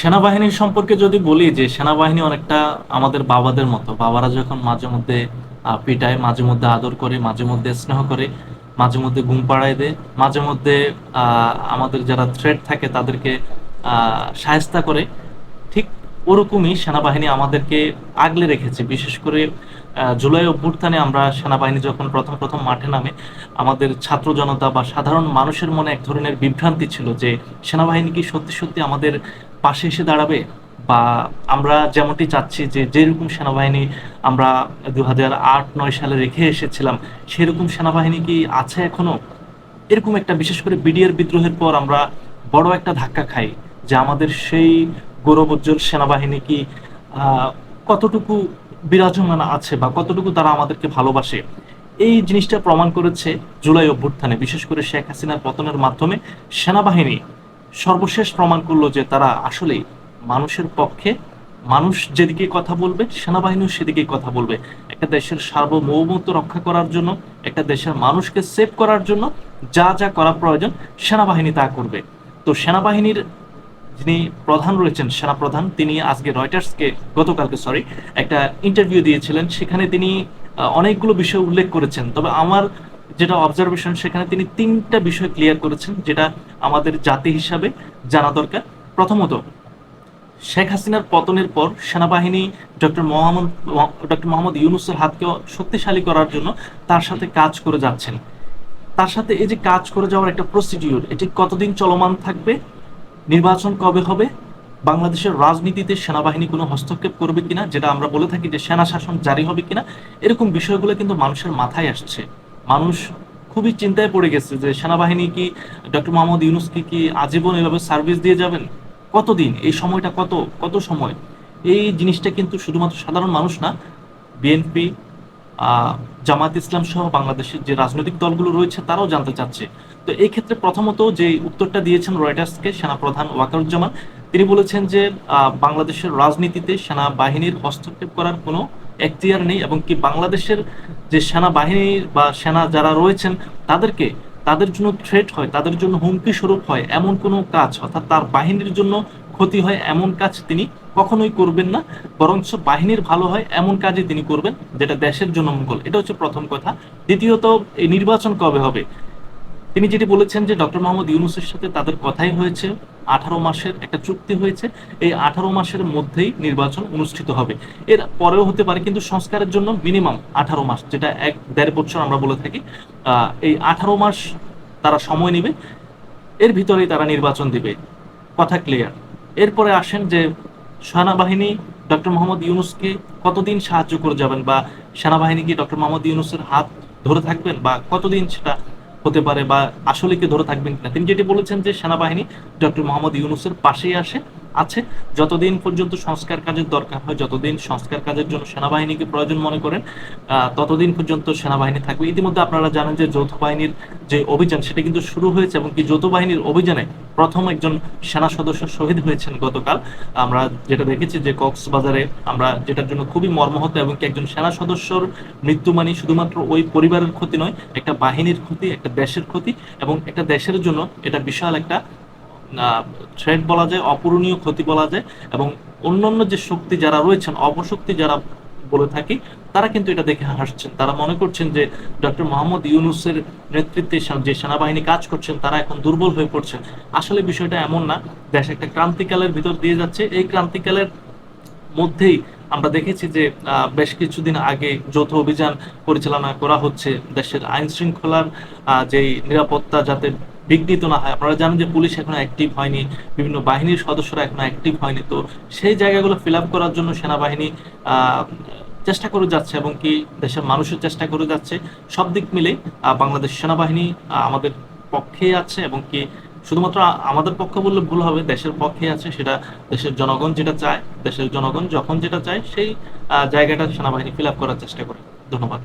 সেনাবাহিনীর সম্পর্কে যদি বলি যে সেনাবাহিনী অনেকটা আমাদের বাবাদের মতো বাবারা যখন মাঝে মধ্যে পিটায় মাঝে মধ্যে আদর করে মাঝে মধ্যে স্নেহ করে মাঝে মধ্যে ঘুম পাড়ায় দেয় মাঝে মধ্যে আমাদের যারা থ্রেড থাকে তাদেরকে আহ, করে ওরকমই সেনাবাহিনী আমাদেরকে আগলে রেখেছে। বিশেষ করে জুলাই অভ্যুত্থানে আমরা সেনাবাহিনী যখন প্রথম প্রথম মাঠে নামে, আমাদের ছাত্র জনতা বা সাধারণ মানুষের মনে এক ধরনের বিভ্রান্তি ছিল যে, সেনাবাহিনী কি সত্যি সত্যি আমাদের পাশে এসে দাঁড়াবে? বা আমরা যেমনটি চাচ্ছি যে, যেরকম সেনাবাহিনী আমরা দু হাজার আট, নয় সালে রেখে এসেছিলাম, সেরকম সেনাবাহিনী কি আছে এখনও? এরকম একটা বিশেষ করে বিডিআর বিদ্রোহের পর আমরা বড় একটা ধাক্কা খাই যে, আমাদের সেই গৌরবোজ্জ্বল সেনাবাহিনী কি কতটুকু বিরাজমান আছে বা কতটুকু তারা আমাদেরকে ভালোবাসে? এই জিনিসটা প্রমাণ করেছে জুলাই অভ্যুত্থানে। বিশেষ করে শেখ হাসিনার পতনের মাধ্যমে সেনাবাহিনী সর্বশেষ প্রমাণ করল যে তারা আসলেই মানুষের পক্ষে মানুষ যেদিকে কথা বলবে, সেনাবাহিনীও সেদিকেই কথা বলবে। একটা দেশের সার্বভৌমত্ব রক্ষা করার জন্য, একটা দেশের মানুষকে সেভ করার জন্য যা যা করা প্রয়োজন, সেনাবাহিনী তা করবে। তো সেনাবাহিনীর যিনি প্রধান রয়েছেন সেনা প্রধান তিনি আজকে রয়টার্সকে, গতকালকে সরি একটা ইন্টারভিউ দিয়েছিলেন। সেখানে তিনি অনেকগুলো বিষয় উল্লেখ করেছেন। তবে আমার যেটা অবজারভেশন সেখানে তিনি তিনটা বিষয় ক্লিয়ার করেছেন, যেটা আমাদের জাতি হিসাবে জানা দরকার। প্রথমত, শেখ হাসিনার পতনের পর সেনাবাহিনী ডক্টর মোহাম্মদ ডক্টর মোহাম্মদ ইউনুসের হাতকে শক্তিশালী করার জন্য তার সাথে কাজ করে যাচ্ছেন। তার সাথে এই যে কাজ করে যাওয়ার একটা প্রসিডিউর এটি কতদিন চলমান থাকবে নির্বাচন কবে হবে? বাংলাদেশের রাজনীতিতে সেনাবাহিনী কোনো হস্তক্ষেপ করবে কিনা, যেটা আমরা বলে থাকি যে সেনা শাসন জারি হবে কিনা, এরকম বিষয়গুলো কিন্তু মানুষের মাথায় আসছে। মানুষ খুবই চিন্তায় পড়ে গেছে যে সেনাবাহিনী কি ডক্টর মোহাম্মদ ইউনুসকে কি আজীবন এভাবে সার্ভিস দিয়ে যাবেন? কতদিন? এই সময়টা কত? কত সময়? এই জিনিসটা কিন্তু শুধুমাত্র সাধারণ মানুষ না, বিএনপি জামাত ইসলাম সহ বাংলাদেশের যে রাজনৈতিক দলগুলো রয়েছে, তারাও জানতে চাচ্ছে। তো এই ক্ষেত্রে প্রথমত যে উত্তরটা দিয়েছেন রয়টার্সকে, সেনাপ্রধান ওয়াকারুজ্জামান, তিনি বলেছেন যে বাংলাদেশের রাজনীতিতে সেনাবাহিনীর হস্তক্ষেপ করার কোনো এখতিয়ার নেই এবং কি বাংলাদেশের যে সেনাবাহিনী বা সেনা যারা রয়েছেন, তাদেরকে, তাদের জন্য থ্রেট হয়, তাদের জন্য হুমকি স্বরূপ হয়, এমন কোনো কাজ, অর্থাৎ তার বাহিনীর জন্য ক্ষতি হয়, এমন কাজ তিনি কখনোই করবেন না, বরঞ্চ বাহিনীর ভালো হয় এমন কাজই তিনি করবেন যেটা দেশের জন্য মঙ্গল। এটা হচ্ছে প্রথম কথা। দ্বিতীয়ত, এই নির্বাচন কবে হবে? তিনি যেটি বলেছেন যে ডক্টর মোহাম্মদ ইউনুসের সাথে তাদের কথাই হয়েছে, আঠারো মাসের একটা চুক্তি হয়েছে, এই আঠারো মাসের মধ্যেই নির্বাচন অনুষ্ঠিত হবে। এর পরেও হতে পারে, কিন্তু সংস্কারের জন্য মিনিমাম আঠারো মাস, যেটা এক দেড় বছর আমরা বলে থাকি। এই আঠারো মাস তারা সময় নেবে, এর ভিতরেই তারা নির্বাচন দিবে। কথা ক্লিয়ার এরপরে আসেন যে সেনাবাহিনী ডক্টর মোহাম্মদ ইউনুসকে কতদিন সাহায্য করে যাবেন বা সেনাবাহিনী কি ডক্টর মোহাম্মদ ইউনুসের হাত ধরে থাকবেন বা কতদিন সেটা হতে পারে বা আসলে কি ধরে থাকবেন কিনা? তিনি যেটি বলেছেন যে সেনাবাহিনী ডক্টর মোহাম্মদ ইউনুসের পাশেই আসে। আছে। যতদিন পর্যন্ত সংস্কার কাজের দরকার হয়, যতদিন সংস্কার কাজের জন্য সেনাবাহিনীকে প্রয়োজন মনে করেন ততদিন পর্যন্ত সেনাবাহিনী থাকবে। ইতিমধ্যে আপনারা জানেন যে যৌথ বাহিনীর যে অভিযান, সেটা কিন্তু শুরু হয়েছে এবং কি যৌথ বাহিনীর অভিযানে প্রথম একজন সেনা সদস্য শহীদ হয়েছেন গতকাল। আমরা যেটা দেখেছি যে কক্সবাজারে আমরা যেটার জন্য খুবই মর্মাহত এবং কি একজন সেনা সদস্যর মৃত্যু মানে শুধুমাত্র ওই পরিবারের ক্ষতি নয়, একটা বাহিনীর ক্ষতি, একটা দেশের ক্ষতি এবং একটা দেশের জন্য এটা বিশাল একটা থ্রেড বলা যায়, অপূরণীয় ক্ষতি বলা যায় এবং অন্যান্য যে শক্তি যারা রয়েছেন, অপশক্তি যারা বলে থাকি, তারা কিন্তু এটা দেখে হাসছেন। তারা মনে করছেন যে ডক্টর মোহাম্মদ ইউনুসের নেতৃত্বে যে সেনাবাহিনী কাজ করছেন, তারা এখন দুর্বল হয়ে পড়ছেন। আসলে বিষয়টা এমন না, দেশ একটা ক্রান্তিকালের ভিতর দিয়ে যাচ্ছে। এই ক্রান্তিকালের মধ্যেই আমরা দেখেছি যে বেশ কিছুদিন আগে যৌথ অভিযান পরিচালনা করা হচ্ছে দেশের আইন শৃঙ্খলার যেই নিরাপত্তা যাতে বিঘ্নিত না হয়। আপনারা জানেন যে পুলিশ এখনও অ্যাক্টিভ হয়নি, বিভিন্ন বাহিনীর সদস্যরা এখনও অ্যাক্টিভ হয়নি। তো সেই জায়গাগুলো ফিল আপ করার জন্য সেনাবাহিনী চেষ্টা করে যাচ্ছে এবং কি দেশের মানুষের চেষ্টা করে যাচ্ছে। সব দিক মিলে বাংলাদেশ সেনাবাহিনী আমাদের পক্ষে আছে এবং কি শুধুমাত্র আমাদের পক্ষে বললে ভুল হবে, দেশের পক্ষে আছে সেটা দেশের জনগণ যেটা চায়, দেশের জনগণ যখন যেটা চায় সেই জায়গাটা সেনাবাহিনী ফিল আপ করার চেষ্টা করে। ধন্যবাদ।